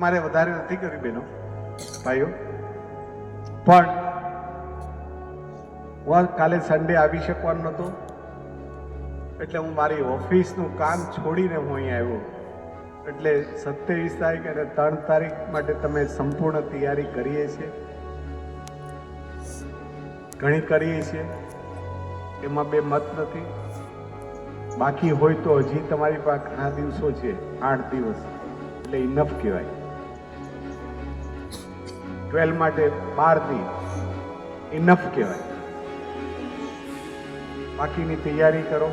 મારે વધારે નથી કર્યું બેનો. ભાઈઓ. પણ હું કાલે સન્ડે આવી શકવાનો નહોતો. એટલે હું મારી ઓફિસનું કામ છોડીને હું અહીં આવ્યો. એટલે સત્યાવીસ તારીખ અને ત્રણ તારીખ માટે તમે સંપૂર્ણ તૈયારી કરીએ છીએ. ઘણી કરીએ છીએ. એમાં બે મત નથી. બાકી હોય તો હજી તમારી પાસે ઘણા દિવસો છે. આઠ દિવસ. એટલે ઇનફ કહેવાય. ટ્વેલ્વ માટે બાર દી ઇનફ કહેવાય. બાકીની તૈયારી કરો.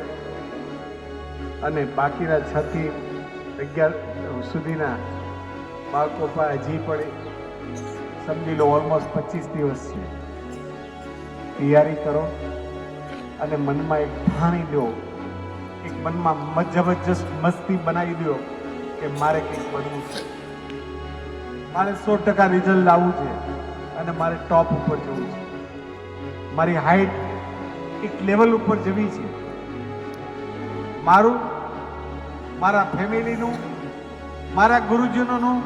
અને બાકીના છ થી અગિયાર સુધીના બાળકો પાસે હજી પણ સમજી લો ઓલમોસ્ટ પચીસ દિવસ છે. તૈયારી કરો અને મનમાં એક ઠાણી દો. એક મનમાં જબરજસ્ત મસ્તી બનાવી દો કે મારે કંઈક બનવું છે. મારે સો ટકા રિઝલ્ટ લાવવું છે અને મારે ટોપ ઉપર જવું છે. મારી હાઈટ એક લેવલ ઉપર જવી છે. મારું, મારા ફેમિલીનું, મારા ગુરુજનોનું,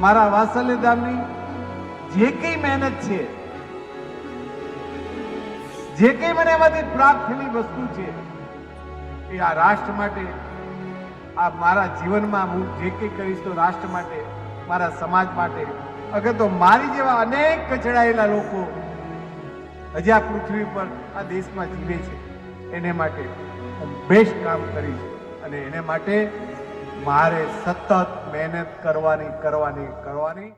મારા વાત્સલ્યધામની જે કંઈ મહેનત છે, જે કંઈ મને એમાંથી પ્રાપ્ત થયેલી વસ્તુ છે, એ આ રાષ્ટ્ર માટે, આ મારા જીવનમાં હું જે કંઈ કરીશ તો રાષ્ટ્ર માટે મારા સમાજ માટે. અગર તો મારી જેવા અનેક કચડાયેલા લોકો હજી આ પૃથ્વી પર આ દેશમાં જીવે છે, એને માટે હું બેસ્ટ કામ કરીશ અને એને માટે મારે સતત મહેનત કરવાની કરવાની કરવાની